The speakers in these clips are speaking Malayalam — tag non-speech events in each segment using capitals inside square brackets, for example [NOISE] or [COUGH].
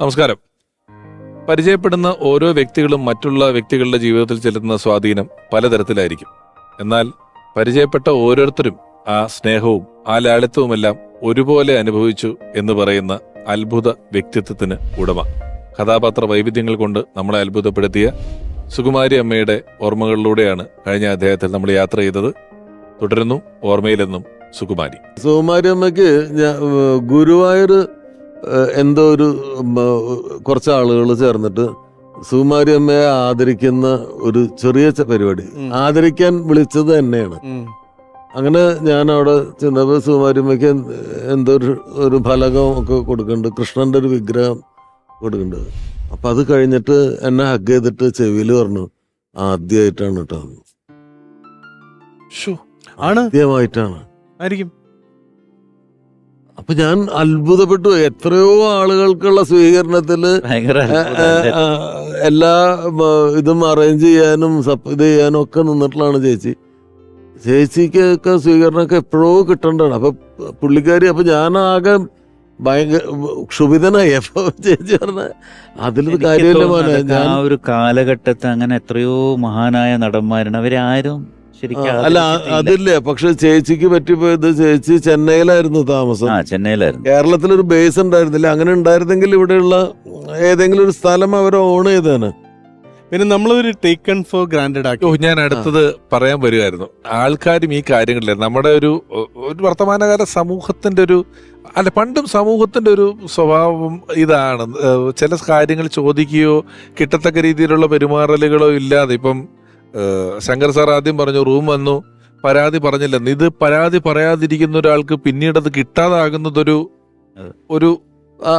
നമസ്കാരം. പരിചയപ്പെടുന്ന ഓരോ വ്യക്തികളും മറ്റുള്ള വ്യക്തികളുടെ ജീവിതത്തിൽ ചെലുത്തുന്ന സ്വാധീനം പലതരത്തിലായിരിക്കും. എന്നാൽ പരിചയപ്പെട്ട ഓരോരുത്തരും ആ സ്നേഹവും ആ ലാളിത്യവുമെല്ലാം ഒരുപോലെ അനുഭവിച്ചു എന്ന് പറയുന്ന അത്ഭുത വ്യക്തിത്വത്തിന് ഉടമ. കഥാപാത്ര വൈവിധ്യങ്ങൾ കൊണ്ട് നമ്മളെ അത്ഭുതപ്പെടുത്തിയ സുകുമാരി അമ്മയുടെ ഓർമ്മകളിലൂടെയാണ് കഴിഞ്ഞ അദ്ദേഹത്തിൽ നമ്മൾ യാത്ര ചെയ്തത്. തുടരുന്നു ഓർമ്മയിലെന്നും സുകുമാരി. സുകുമാരി അമ്മയ്ക്ക് ഗുരുവായൂർ എന്തോ ഒരു കുറച്ച് ആളുകൾ ചേർന്നിട്ട് സുകുമാരി അമ്മയെ ആദരിക്കുന്ന ഒരു ചെറിയ പരിപാടി. ആദരിക്കാൻ വിളിച്ചത് തന്നെയാണ് അങ്ങനെ ഞാൻ അവിടെ ചെന്നപ്പോൾ സുകുമാരി അമ്മയ്ക്ക് എന്തോ ഒരു ഒരു ഫലകം ഒക്കെ കൊടുക്കുന്നുണ്ട് കൃഷ്ണന്റെ ഒരു വിഗ്രഹം കൊടുക്കുന്നുണ്ട് അപ്പൊ അത് കഴിഞ്ഞിട്ട് എന്നെ ഹഗ് ചെയ്തിട്ട് ചെവിയിൽ പറഞ്ഞു ആദ്യമായിട്ടാണ് കേട്ടോ ആദ്യമായിട്ടാണ്. ആയിരിക്കും. അപ്പൊ ഞാൻ അത്ഭുതപ്പെട്ടു. എത്രയോ ആളുകൾക്കുള്ള സ്വീകരണത്തിൽ എല്ലാ ഇതും അറേഞ്ച് ചെയ്യാനും ഇത് ചെയ്യാനും ഒക്കെ നിന്നിട്ടുള്ളതാണ് ചേച്ചി. ചേച്ചിക്കൊക്കെ സ്വീകരണമൊക്കെ എപ്പോഴോ കിട്ടേണ്ടതാണ്. അപ്പൊ പുള്ളിക്കാരി അപ്പൊ ഞാൻ ആകെ ഭയങ്കര ക്ഷുഭിതനായി. അപ്പൊ ചേച്ചി പറഞ്ഞ അതിലൊരു കാര്യമില്ല ഞാൻ ഒരു കാലഘട്ടത്ത് അങ്ങനെ എത്രയോ മഹാനായ നടന്മാരാണ്. അവരാരും ശരിക്കും അല്ല അതില്ലേ പക്ഷെ ചേച്ചിക്ക് പറ്റിപ്പോയത് ചേച്ചി ചെന്നൈയിലായിരുന്നു താമസം. ആ ചെന്നൈയിലായിരുന്നു. കേരളത്തിലൊരു ബേസ് ഉണ്ടായിരുന്നില്ല. അങ്ങനെ ഉണ്ടായിരുന്നെങ്കിൽ ഇവിടെയുള്ള ഏതെങ്കിലും ഒരു സ്ഥലം അവർ ഓൺ ചെയ്തേനെ. പിന്നെ നമ്മളൊരു ടേക്കൺ ഫോർ ഗ്രാൻഡഡ് ഓ ആക്കി. ഞാൻ അടുത്തത് പറയാൻ വരുമായിരുന്നു ആൾക്കാരും ഈ കാര്യങ്ങളിലെ നമ്മുടെ ഒരു ഒരു വർത്തമാനകാല സമൂഹത്തിന്റെ ഒരു അല്ല പണ്ടും സമൂഹത്തിന്റെ ഒരു സ്വഭാവം ഇതാണ്. ചില കാര്യങ്ങൾ ചോദിക്കുകയോ കിട്ടത്തക്ക രീതിയിലുള്ള പെരുമാറലുകളോ ഇല്ലാതെ ഇപ്പം ശങ്കർ സാർ ആദ്യം പറഞ്ഞു റൂം വന്നു. പരാതി പറഞ്ഞില്ല. ഇത് പരാതി പറയാതിരിക്കുന്ന ഒരാൾക്ക് പിന്നീട് അത് കിട്ടാതാകുന്നതൊരു ഒരു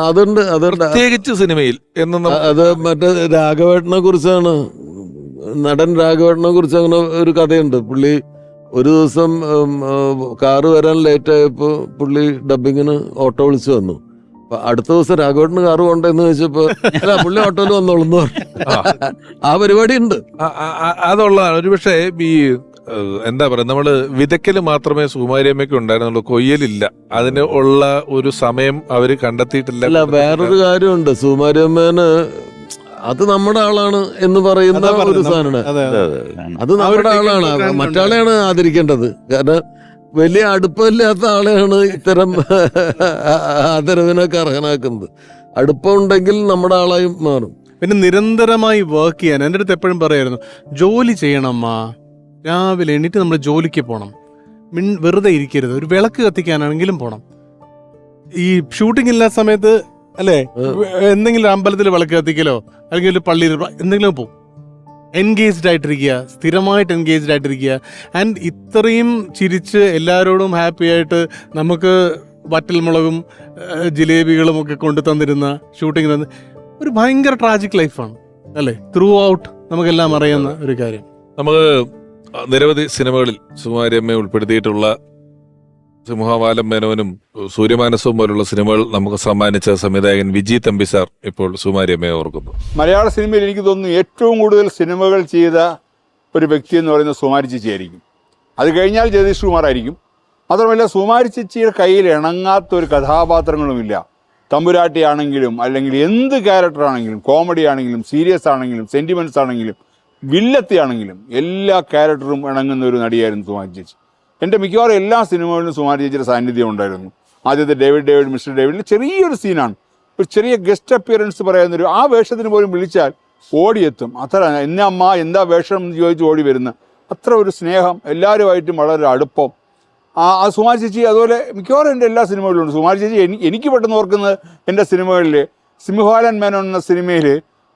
അതുണ്ട് അതുണ്ട്. പ്രത്യേകിച്ച് സിനിമയിൽ എന്ന് അത് മറ്റേ രാഘവേട്ടനെ കുറിച്ചാണ്. നടൻ രാഘവേട്ടനെ കുറിച്ച് അങ്ങനെ ഒരു കഥയുണ്ട്. പുള്ളി ഒരു ദിവസം കാറ് വരാൻ ലേറ്റ് ആയപ്പോ പുള്ളി ഡബിങ്ങിന് ഓട്ടോ വിളിച്ചു വന്നു. അടുത്ത ദിവസം രാഘവേട്ടന് കാറ് കൊണ്ടെന്ന് ചോദിച്ചപ്പോ അല്ല പുള്ളി ഓട്ടോയിൽ വന്നോളും ആ. ആ പരിപാടി ഉണ്ട് അതുള്ളതാണ് ഒരുപക്ഷെ ഈ എന്താ പറയാ നമ്മൾ വിതയ്ക്കൽ മാത്രമേ സുകുമാരിയമ്മയ്ക്ക് ഉണ്ടായിരുന്നുള്ളൂ കൊയ്യലില്ല. അതിന് ഉള്ള ഒരു സമയം അവർ കണ്ടെത്തിയിട്ടില്ല. അല്ല വേറൊരു കാര്യമുണ്ട്. സുമാരിയമ്മേന് അത് നമ്മുടെ ആളാണ് എന്ന് പറയുന്ന ഒരു. സാധനമാണ്. അതെ നമ്മുടെ ആളാണ്. മറ്റാളെയാണ് ആദരിക്കേണ്ടത്. കാരണം വലിയ അടുപ്പമില്ലാത്ത ആളെയാണ് ഇത്തരം ആദരവിനൊക്കെ അർഹനാക്കുന്നത്. അടുപ്പം ഉണ്ടെങ്കിൽ നമ്മുടെ ആളായി മാറും. പിന്നെ നിരന്തരമായി വർക്ക് ചെയ്യാൻ എന്റെ അടുത്ത് എപ്പോഴും പറയായിരുന്നു ജോലി ചെയ്യണമ്മ. രാവിലെ എണീറ്റ് നമ്മൾ ജോലിക്ക് പോകണം മിൺ വെറുതെ ഇരിക്കരുത്. ഒരു വിളക്ക് കത്തിക്കാനാണെങ്കിലും പോകണം ഈ ഷൂട്ടിംഗ് ഇല്ലാത്ത സമയത്ത് അല്ലേ? എന്തെങ്കിലും അമ്പലത്തിൽ വിളക്ക് കത്തിക്കലോ? അല്ലെങ്കിൽ ഒരു പള്ളിയിൽ എന്തെങ്കിലും പോകും എൻഗേജ്ഡ് ആയിട്ടിരിക്കുക സ്ഥിരമായിട്ട് എൻഗേജ്ഡ് ആയിട്ടിരിക്കുക. ആൻഡ് ഇത്രയും ചിരിച്ച് എല്ലാവരോടും ഹാപ്പി ആയിട്ട് നമുക്ക് വറ്റൽമുളകും മുളകും ജിലേബികളും ഒക്കെ കൊണ്ടു തന്നിരുന്ന ഷൂട്ടിംഗ് തന്നെ ഒരു ഭയങ്കര ട്രാജിക് ലൈഫാണ് അല്ലേ? ത്രൂ ഔട്ട് നമുക്കെല്ലാം അറിയുന്ന ഒരു കാര്യം. നമുക്ക് നിരവധി സിനിമകളിൽ സുകുമാരിയമ്മയെ ഉൾപ്പെടുത്തിയിട്ടുള്ള സിംഹവാലം മേനോനും സൂര്യമാനസവും പോലുള്ള സിനിമകൾ നമുക്ക് സമ്മാനിച്ച സംവിധായകൻ വിജി തമ്പി സാർ ഇപ്പോൾ സുമാര്യമ്മയെ ഓർക്കുന്നു. മലയാള സിനിമയിൽ എനിക്ക് തോന്നുന്നു ഏറ്റവും കൂടുതൽ സിനിമകൾ ചെയ്ത ഒരു വ്യക്തി എന്ന് പറയുന്നത് സുമാരി ചേച്ചിയായിരിക്കും അത് കഴിഞ്ഞാൽ ജഗദീഷ് കുമാറായിരിക്കും മാത്രമല്ല സുമാരി ചേച്ചിയുടെ കയ്യിൽ ഇണങ്ങാത്ത ഒരു കഥാപാത്രങ്ങളുമില്ല. തമ്പുരാട്ടി ആണെങ്കിലും അല്ലെങ്കിൽ എന്ത് ക്യാരക്ടർ ആണെങ്കിലും കോമഡി ആണെങ്കിലും സീരിയസ് ആണെങ്കിലും സെന്റിമെന്റ്സ് ആണെങ്കിലും വില്ലത്തി ആണെങ്കിലും എല്ലാ ക്യാരക്ടറും ഇണങ്ങുന്ന ഒരു നടിയായിരുന്നു സുമാരി ചേച്ചി. എന്റെ മിക്കവാറും എല്ലാ സിനിമകളിലും സുമാരി ചേച്ചിയുടെ സാന്നിധ്യം ഉണ്ടായിരുന്നു. ആദ്യത്തെ ഡേവിഡ് ഡേവിഡ് മിസ്റ്റർ ഡേവിഡിൽ ചെറിയൊരു സീനാണ്. ഒരു ചെറിയ ഗസ്റ്റ് അപ്പിയറൻസ് പറയുന്നൊരു ആ വേഷത്തിന് പോലും വിളിച്ചാൽ ഓടിയെത്തും. അത്ര എന്നെ അമ്മ എന്താ വേഷം എന്ന് ചോദിച്ച് ഓടി വരുന്ന അത്ര ഒരു സ്നേഹം എല്ലാവരുമായിട്ടും വളരെ അടുപ്പം. ആ ആ സുമാരി ചേച്ചി അതുപോലെ മിക്കവാറും എന്റെ എല്ലാ സിനിമകളിലും ഉണ്ട്. സുമാരി ചേച്ചി എനിക്ക് എനിക്ക് പെട്ടെന്ന് ഓർക്കുന്നത് എന്റെ സിനിമകളിൽ സിംഹാലൻ മേനോൻ എന്ന സിനിമയിൽ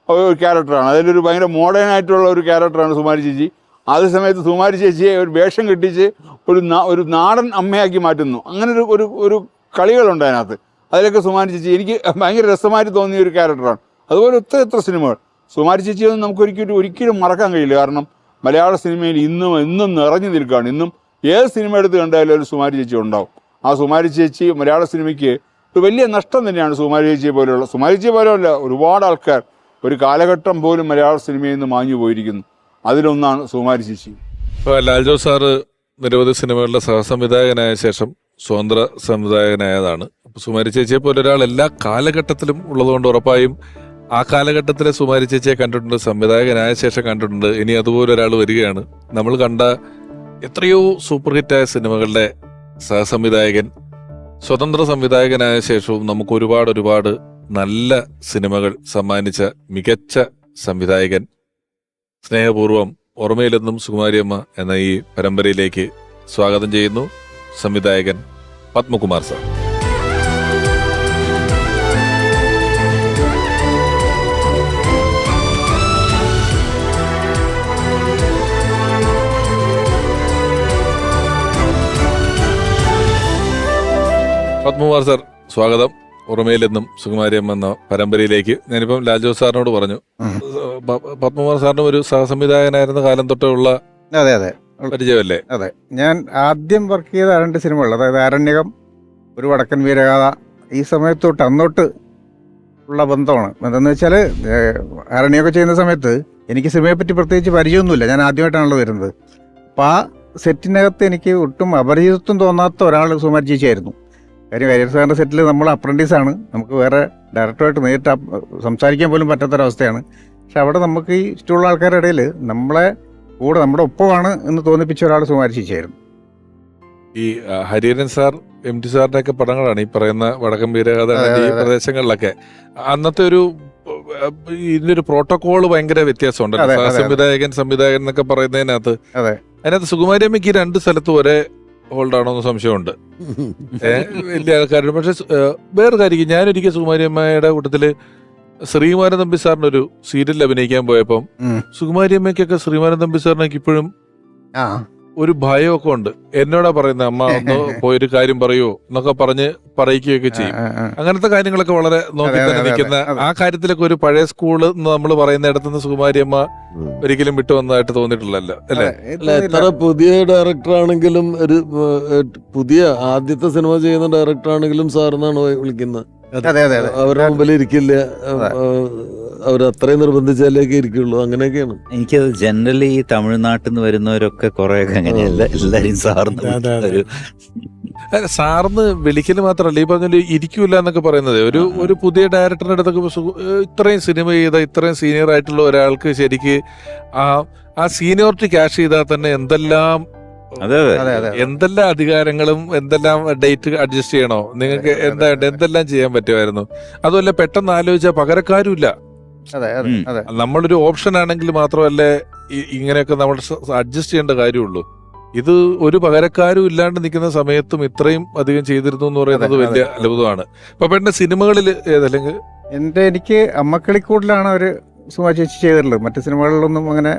ഒരു ക്യാരക്ടറാണ് അതിലൊരു ഭയങ്കര മോഡേൺ ആയിട്ടുള്ള ഒരു ക്യാരക്ടറാണ് സുമാരി ചേച്ചി. അതേ സമയത്ത് സുമാരി ചേച്ചിയെ ഒരു വേഷം കെട്ടിച്ച് ഒരു ഒരു നാടൻ അമ്മയാക്കി മാറ്റുന്നു. അങ്ങനെ ഒരു ഒരു ഒരു കളികളുണ്ട് അതിനകത്ത്. അതിലൊക്കെ സുമാരി ചേച്ചി എനിക്ക് ഭയങ്കര രസമായിട്ട് തോന്നിയ ഒരു ക്യാരക്ടറാണ്. അതുപോലെ എത്ര എത്ര സിനിമകൾ. സുമാരി ചേച്ചിയൊന്നും നമുക്ക് ഒരിക്കലും ഒരിക്കലും മറക്കാൻ കഴിയില്ല. കാരണം മലയാള സിനിമയിൽ ഇന്നും ഇന്നും നിറഞ്ഞു നിൽക്കുകയാണ്. ഇന്നും ഏത് സിനിമ എടുത്ത് കണ്ടാലും ഒരു സുമാരി ചേച്ചി ഉണ്ടാവും. ആ സുമാരി ചേച്ചി മലയാള സിനിമയ്ക്ക് ഒരു വലിയ നഷ്ടം തന്നെയാണ് സുമാരി ചേച്ചിയെ പോലെയുള്ള സുമാരി ചേച്ചിയെ പോലെയല്ല ഒരുപാട് ആൾക്കാർ ഒരു കാലഘട്ടം പോലും മലയാള സിനിമയിൽ നിന്ന് മാഞ്ഞു പോയിരിക്കുന്നു. അതിലൊന്നാണ് സുമാരി ചേച്ചി ഇപ്പൊ ലാൽജോ സാറ് നിരവധി സിനിമകളുടെ സഹസംവിധായകനായ ശേഷം സ്വതന്ത്ര സംവിധായകനായതാണ് സുമാരി ചേച്ചിയെ പോലെ ഒരാൾ എല്ലാ കാലഘട്ടത്തിലും ഉള്ളതുകൊണ്ട് ഉറപ്പായും ആ കാലഘട്ടത്തിലെ സുമാരി ചേച്ചിയെ കണ്ടിട്ടുണ്ട് സംവിധായകനായ ശേഷം കണ്ടിട്ടുണ്ട്. ഇനി അതുപോലെ ഒരാൾ വരികയാണ്. നമ്മൾ കണ്ട എത്രയോ സൂപ്പർ ഹിറ്റായ സിനിമകളുടെ സഹസംവിധായകൻ സ്വതന്ത്ര സംവിധായകനായ ശേഷവും നമുക്ക് ഒരുപാട് ഒരുപാട് നല്ല സിനിമകൾ സമ്മാനിച്ച മികച്ച സംവിധായകൻ സ്നേഹപൂർവം ഓർമ്മയിലെന്നും സുകുമാരിയമ്മ എന്ന ഈ പരമ്പരയിലേക്ക് സ്വാഗതം ചെയ്യുന്നു സംവിധായകൻ പത്മകുമാർ സർ. പത്മകുമാർ സർ സ്വാഗതം. ഓർമ്മയിലെന്നും സുകുമാരിയം എന്ന പരമ്പരയിലേക്ക് ഞാനിപ്പം ലാൽജോ സാറിനോട് പറഞ്ഞു. പത്മകുമാർ സാറിനും ഒരു സഹസംവിധായകനായിരുന്ന കാലം തൊട്ടുള്ള അതെ അതെ. പരിചയമല്ലേ? അതെ. ഞാൻ ആദ്യം വർക്ക് ചെയ്ത രണ്ട് സിനിമകൾ അതായത് ആരണ്യകം ഒരു വടക്കൻ വീരഗാഥ ഈ സമയത്ത് തൊട്ട് അന്നോട്ട് ഉള്ള ബന്ധമാണ്. എന്തെന്ന് വെച്ചാൽ ആരണ്യമൊക്കെ ചെയ്യുന്ന സമയത്ത് എനിക്ക് സിനിമയെ പറ്റി പ്രത്യേകിച്ച് പരിചയമൊന്നുമില്ല. ഞാൻ ആദ്യമായിട്ടാണല്ലോ വരുന്നത്. അപ്പോൾ ആ സെറ്റിനകത്ത് എനിക്ക് ഒട്ടും അപരിചിതത്വം തോന്നാത്ത ഒരാൾ സുമാരി ചേച്ചിയായിരുന്നു. കാര്യം കരിയർ സാറിന്റെ സെറ്റിൽ നമ്മൾ അപ്രന്റീസാണ് നമുക്ക് വേറെ ഡയറക്ടറായിട്ട് നേരിട്ട് സംസാരിക്കാൻ പോലും പറ്റാത്തൊരവസ്ഥയാണ് പക്ഷെ അവിടെ നമുക്ക് ഈ ഇഷ്ടമുള്ള ആൾക്കാരുടെ ഇടയിൽ നമ്മളെ കൂടെ നമ്മുടെ ഒപ്പമാണ് എന്ന് തോന്നിപ്പിച്ച ഒരാൾ സുമാരി ചേച്ചിയായിരുന്നു ഈ ഹരിഹരൻ സാർ എം ടി സാറിന്റെ ഒക്കെ പടങ്ങളാണ് ഈ പറയുന്ന വടക്കൻ വീരകഥ ഈ. പ്രദേശങ്ങളിലൊക്കെ അന്നത്തെ ഒരു ഇതിനൊരു ഇതിന്റെ ഒരു പ്രോട്ടോകോൾ ഭയങ്കര വ്യത്യാസമുണ്ട്. സംവിധായകൻ സംവിധായകൻ എന്നൊക്കെ പറയുന്നതിനകത്ത് അതെ. അതിനകത്ത് സുകുമാരിയമ്മയ്ക്ക് ഈ രണ്ട് സ്ഥലത്തും ഒരേ ഹോൾഡ് ആണോ എന്ന് സംശയമുണ്ട്. വലിയ ആൾക്കാരുണ്ട് പക്ഷെ വേറെ കാര്യം ഞാനൊരിക്കൽ സുകുമാരിയമ്മയുടെ കൂട്ടത്തിൽ ശ്രീമാരൻ തമ്പി സാറിന്റെ ഒരു സീരിയലിൽ അഭിനയിക്കാൻ പോയപ്പം. സുകുമാരിയമ്മയ്ക്കൊക്കെ ശ്രീമാരൻ തമ്പി സാറിനൊക്കെ ഇപ്പോഴും ഒരു ഭയമൊക്കെ ഉണ്ട്. എന്നോടാ പറയുന്നത് അമ്മ ഒന്ന് [LAUGHS] പോയി ഒരു കാര്യം പറയൂ എന്നൊക്കെ പറഞ്ഞ് പറയിക്കുകയൊക്കെ ചെയ്യും. അങ്ങനത്തെ കാര്യങ്ങളൊക്കെ വളരെ നോക്കി തന്നെ നിൽക്കുന്ന. ആ കാര്യത്തിലൊക്കെ ഒരു പഴയ സ്കൂൾ നമ്മൾ പറയുന്ന ഇടത്തുനിന്ന് സുകുമാരിയമ്മ ഒരിക്കലും വിട്ടു വന്നതായിട്ട് തോന്നിയിട്ടില്ലല്ലോ അല്ല? എത്ര പുതിയ ഡയറക്ടർ ആണെങ്കിലും ഒരു പുതിയ ആദ്യത്തെ സിനിമ ചെയ്യുന്ന ഡയറക്ടർ ആണെങ്കിലും സാറിനാണ് വിളിക്കുന്നത്. അതെ അതെ അവരുടെ മുമ്പിൽ ഇരിക്കില്ല. അവർ അത്രയും നിർബന്ധിച്ചാലേക്ക് ഇരിക്കുള്ളൂ. അങ്ങനെയൊക്കെയാണ്. എനിക്ക് ജനറലി ഈ തമിഴ്നാട്ടിൽ നിന്ന് വരുന്നവരൊക്കെ കുറെയൊക്കെ അങ്ങനെയല്ല എല്ലാരും അതെ. ഒരു സാറിന് വിളിക്കൽ മാത്രമല്ല ഈ പറഞ്ഞ ഇരിക്കൂല എന്നൊക്കെ പറയുന്നത്. ഒരു. ഒരു പുതിയ ഡയറക്ടറിന്റെ അടുത്തൊക്കെ ഇത്രയും സിനിമ ചെയ്ത ഇത്രയും സീനിയർ ആയിട്ടുള്ള ഒരാൾക്ക് ശരിക്ക് ആ ആ സീനിയോറിറ്റി ക്യാഷ് ചെയ്താൽ തന്നെ എന്തെല്ലാം അതെ അതെ. എന്തെല്ലാം അധികാരങ്ങളും എന്തെല്ലാം ഡേറ്റ് അഡ്ജസ്റ്റ് ചെയ്യണോ? നിങ്ങൾക്ക് എന്താ എന്തെല്ലാം ചെയ്യാൻ പറ്റുമായിരുന്നു? അതുമല്ല പെട്ടെന്ന് ആലോചിച്ചാൽ പകരക്കാരുമില്ല. അതെ അതെ ഉം. അതെ. നമ്മളൊരു ഓപ്ഷൻ ആണെങ്കിൽ മാത്രമല്ലേ ഇങ്ങനെയൊക്കെ നമ്മൾ അഡ്ജസ്റ്റ് ചെയ്യേണ്ട കാര്യമുള്ളൂ. ഇത് ഒരു പകരക്കാരും ഇല്ലാണ്ട് നിൽക്കുന്ന സമയത്തും ഇത്രയും അധികം ചെയ്തിരുന്നു എന്ന് പറയുന്നത് വലിയ അത്ഭുതമാണ്. ഇപ്പൊ പെട്ടെന്ന് സിനിമകളിൽ ഏതല്ലെങ്കിൽ എന്റെ എനിക്ക് അമ്മക്കളിക്കൂടിലാണ് അവർ സുമാ ചേച്ചി ചെയ്തിട്ടുള്ളത്. മറ്റു സിനിമകളിലൊന്നും അങ്ങനെ.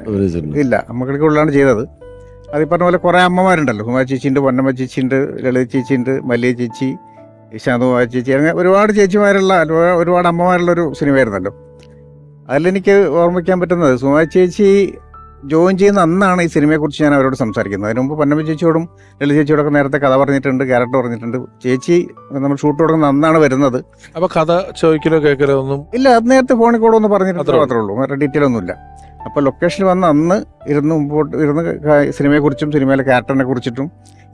ഇല്ല. അമ്മക്കളിക്കൂടിലാണ് ചെയ്തത്. അത് പറഞ്ഞ പോലെ കുറെ അമ്മമാരുണ്ടല്ലോ. സുമാ ചേച്ചിയുണ്ട് പൊന്നമ്മ ചേച്ചിയുണ്ട് ലളിത ചേച്ചിയുണ്ട് മല്ലിയ ചേച്ചി ശാന്തുമാ ചേച്ചി അങ്ങനെ ഒരുപാട് ചേച്ചിമാരുള്ള ഒരുപാട് അമ്മമാരുള്ള ഒരു സിനിമയായിരുന്നല്ലോ അതിലെനിക്ക് ഓർമ്മിക്കാൻ പറ്റുന്നത് സുമാ ചേച്ചി ജോയിൻ ചെയ്യുന്ന അന്നാണ് ഈ സിനിമയെക്കുറിച്ച് ഞാൻ അവരോട് സംസാരിക്കുന്നത്. അതിന് മുമ്പ് പൊന്നമ്മ ചേച്ചിയോടും ലളിത ചേച്ചിയോടൊക്കെ നേരത്തെ കഥ പറഞ്ഞിട്ടുണ്ട് ക്യാരക്ടർ പറഞ്ഞിട്ടുണ്ട്. ചേച്ചി നമ്മൾ ഷൂട്ട് തുടങ്ങുന്ന അന്നാണ് വരുന്നത്. അപ്പോൾ കഥ ചോദിക്കലോ കേൾക്കലോ ഒന്നും ഇല്ല അത് നേരത്തെ ഫോണിൽ കൂടെ ഒന്ന് പറഞ്ഞിട്ട്. മാത്രമേ ഉള്ളൂ. വേറെ ഡീറ്റെയിൽ ഒന്നുമില്ല. അപ്പോൾ ലൊക്കേഷനിൽ വന്ന് അന്ന് ഇരുന്ന് മുമ്പോട്ട് ഇരുന്ന് സിനിമയെക്കുറിച്ചും സിനിമയിലെ ക്യാരക്ടറിനെ കുറിച്ചിട്ടും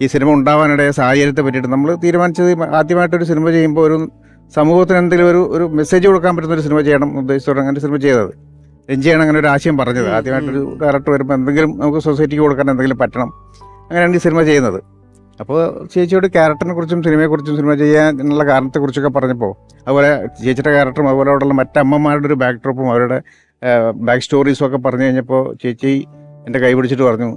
ഈ സിനിമ ഉണ്ടാവാനിടയ സാഹചര്യത്തെ പറ്റിയിട്ട് നമ്മൾ തീരുമാനിച്ചത് ആദ്യമായിട്ടൊരു സിനിമ ചെയ്യുമ്പോൾ ഒരു സമൂഹത്തിന് എന്തെങ്കിലും ഒരു ഒരു മെസ്സേജ് കൊടുക്കാൻ പറ്റുന്ന ഒരു സിനിമ ചെയ്യണം ഉദ്ദേശിച്ചോടെ അങ്ങനെ സിനിമ ചെയ്തത്. രഞ്ജിയാണ് അങ്ങനെ ഒരു ആശയം പറഞ്ഞത്. ആദ്യമായിട്ടൊരു ഡയറക്ടർ വരുമ്പോൾ എന്തെങ്കിലും നമുക്ക് സൊസൈറ്റിക്ക് കൊടുക്കാൻ എന്തെങ്കിലും പറ്റണം. അങ്ങനെയാണ് ഈ സിനിമ ചെയ്യുന്നത്. അപ്പോൾ ചേച്ചിയോട് ക്യാരക്ടറിനെ കുറിച്ചും സിനിമയെക്കുറിച്ചും സിനിമ ചെയ്യാനുള്ള കാരണത്തെക്കുറിച്ചൊക്കെ പറഞ്ഞപ്പോൾ അതുപോലെ ചേച്ചിയുടെ ക്യാരക്ടറും അതുപോലെ അവിടെയുള്ള മറ്റമ്മമാരുടെ ഒരു ബാക്ക്ഡ്രോപ്പും അവരുടെ ബാക്ക് സ്റ്റോറീസും ഒക്കെ പറഞ്ഞു കഴിഞ്ഞപ്പോൾ ചേച്ചി എന്റെ കൈ പിടിച്ചിട്ട് പറഞ്ഞു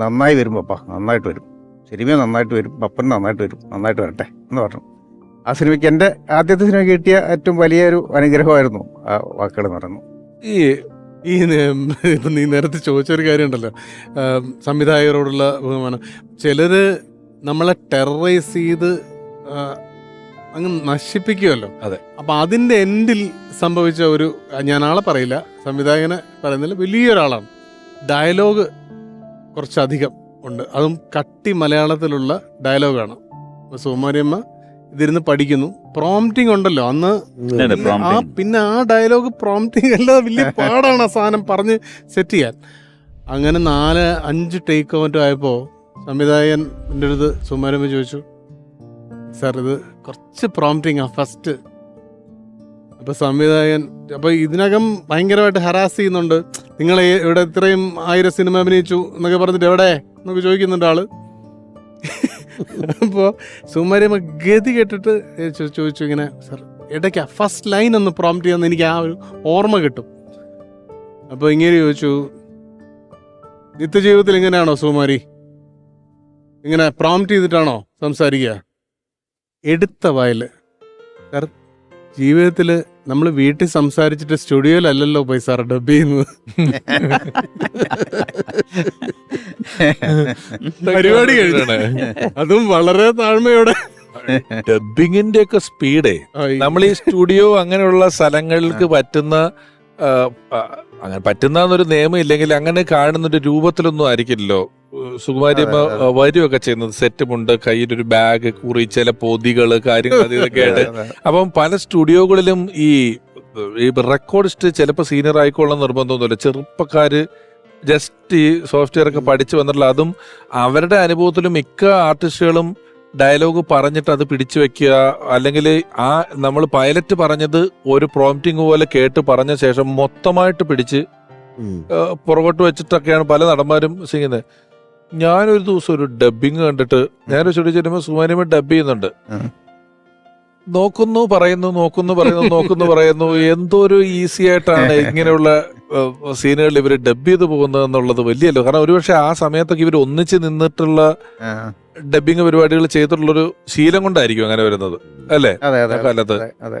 നന്നായി വരും പപ്പ നന്നായിട്ട് വരും. സിനിമ നന്നായിട്ട് വരും പപ്പൻ നന്നായിട്ട് വരും നന്നായിട്ട് വരട്ടെ എന്ന് പറഞ്ഞു. ആ സിനിമയ്ക്ക് എന്റെ ആദ്യത്തെ സിനിമ കിട്ടിയ ഏറ്റവും വലിയൊരു അനുഗ്രഹമായിരുന്നു ആ വാക്കുകൾ പറഞ്ഞു ഈ ഈ നീ നേരത്തെ ചോദിച്ചൊരു കാര്യമുണ്ടല്ലോ. സംവിധായകരോടുള്ള ബഹുമാനം. ചിലർ നമ്മളെ ടെററൈസ് ചെയ്ത് അങ്ങ് നശിപ്പിക്കുമല്ലോ അതെ. അപ്പൊ അതിന്റെ എൻഡിൽ സംഭവിച്ച ഒരു ഞാൻ ആളെ പറയില്ല സംവിധായകനെ പറയുന്നില്ല വലിയൊരാളാണ്. ഡയലോഗ് കുറച്ചധികം ഉണ്ട്. അതും കട്ടി മലയാളത്തിലുള്ള ഡയലോഗാണ് സുകുമാരിയമ്മ ഇതിരുന്ന് പഠിക്കുന്നു. പ്രോംപ്റ്റിംഗ് ഉണ്ടല്ലോ. അന്ന് ആ പിന്നെ ആ ഡയലോഗ് പ്രോംപ്റ്റിംഗ് അല്ലാതെ വലിയ [LAUGHS] പാടാണ് ആ സാധനം പറഞ്ഞ് സെറ്റ് ചെയ്യാൻ. അങ്ങനെ നാല് അഞ്ച് ടേക്ക് മറ്റും ആയപ്പോൾ സംവിധായകൻ എന്റെ അടുത്ത് സുമാരമ്മ ചോദിച്ചു സാർ ഇത് കുറച്ച് പ്രോംപ്റ്റിംഗ് ആ ഫസ്റ്റ് അപ്പോൾ സംവിധായകൻ അപ്പോൾ ഇതിനകം ഭയങ്കരമായിട്ട് ഹറാസ് ചെയ്യുന്നുണ്ട്. നിങ്ങൾ ഇവിടെ ഇത്രയും ആയിരം സിനിമ അഭിനയിച്ചു എന്നൊക്കെ പറഞ്ഞിട്ട് എവിടെ? എന്നൊക്കെ ചോദിക്കുന്നുണ്ട് ആൾ. അപ്പോൾ സുമാരിയമ്മ ഗതി കേട്ടിട്ട് ചോദിച്ചു ഇങ്ങനെ സാർ ഇടയ്ക്ക് ഫസ്റ്റ് ലൈൻ ഒന്ന് പ്രോംപ്റ്റ് ചെയ്യാന്ന് എനിക്ക് ആ ഒരു ഓർമ്മ കിട്ടും. അപ്പോൾ ഇങ്ങനെ ചോദിച്ചു നിത്യജീവിതത്തിൽ ഇങ്ങനെയാണോ സുകുമാരി? ഇങ്ങനെ പ്രോംപ്റ്റ് ചെയ്തിട്ടാണോ സംസാരിക്കുക? എടുത്ത വയൽ. കാരണം ജീവിതത്തിൽ നമ്മൾ വീട്ടിൽ സംസാരിച്ചിട്ട് സ്റ്റുഡിയോയിലല്ലല്ലോ പോയി സാർ ഡബ് ചെയ്യുന്നത്. പരിപാടി കഴിഞ്ഞാണ് അതും വളരെ താഴ്മയോടെ. ഡബിങ്ങിന്റെ ഒക്കെ സ്പീഡേ നമ്മൾ ഈ സ്റ്റുഡിയോ അങ്ങനെയുള്ള സ്ഥലങ്ങൾക്ക് പറ്റുന്ന അങ്ങനെ പറ്റുന്ന ഒരു നിയമം ഇല്ലെങ്കിൽ അങ്ങനെ കാണുന്ന ഒരു രൂപത്തിലൊന്നും ആയിരിക്കില്ലല്ലോ. അതെ. വരുമൊക്കെ ചെയ്യുന്നത് സെറ്റുമുണ്ട് കയ്യിലൊരു ബാഗ് കുറി ചില പൊതികൾ കാര്യങ്ങൾ അത് ഇതൊക്കെ ആയിട്ട് അപ്പം പല സ്റ്റുഡിയോകളിലും ഈ ഈ റെക്കോർഡിസ്റ്റ് ചിലപ്പോൾ സീനിയർ ആയിക്കോളാൻ നിർബന്ധമൊന്നുമില്ല. ചെറുപ്പക്കാര് ജസ്റ്റ് ഈ സോഫ്റ്റ്വെയർ ഒക്കെ പഠിച്ചു വന്നിട്ടുള്ള അതും അവരുടെ അനുഭവത്തിലും മിക്ക ആർട്ടിസ്റ്റുകളും ഡയലോഗ് പറഞ്ഞിട്ട് അത് പിടിച്ചു വെക്കുക അല്ലെങ്കിൽ ആ നമ്മൾ പൈലറ്റ് പറഞ്ഞത് ഒരു പ്രോംപ്റ്റിംഗ് പോലെ കേട്ട് പറഞ്ഞ ശേഷം മൊത്തമായിട്ട് പിടിച്ച്. പുറകോട്ട് വെച്ചിട്ടൊക്കെയാണ് പല നടന്മാരും ചെയ്യുന്നത് ഞാനൊരു ദിവസം ഒരു ഡബിങ് കണ്ടിട്ട് ഞാനൊരു ചെടി ചെല്ലുമ്പോൾ സുമാനിയമ്മ ഡബ് ചെയ്യുന്നുണ്ട്. നോക്കുന്നു പറയുന്നു നോക്കുന്നു പറയുന്നു നോക്കുന്നു പറയുന്നു. എന്തോ ഒരു ഈസി ആയിട്ടാണ് ഇങ്ങനെയുള്ള സീനുകൾ ഇവർ ഡബ് ചെയ്ത് പോകുന്നത് എന്നുള്ളത് വലിയല്ലോ. കാരണം ഒരുപക്ഷെ ആ സമയത്തൊക്കെ ഇവർ ഒന്നിച്ച് നിന്നിട്ടുള്ള ഡബിങ് പരിപാടികൾ ചെയ്തിട്ടുള്ളൊരു ശീലം കൊണ്ടായിരിക്കും അങ്ങനെ വരുന്നത്. അല്ലേ? കാലത്ത്. അതെ അതെ.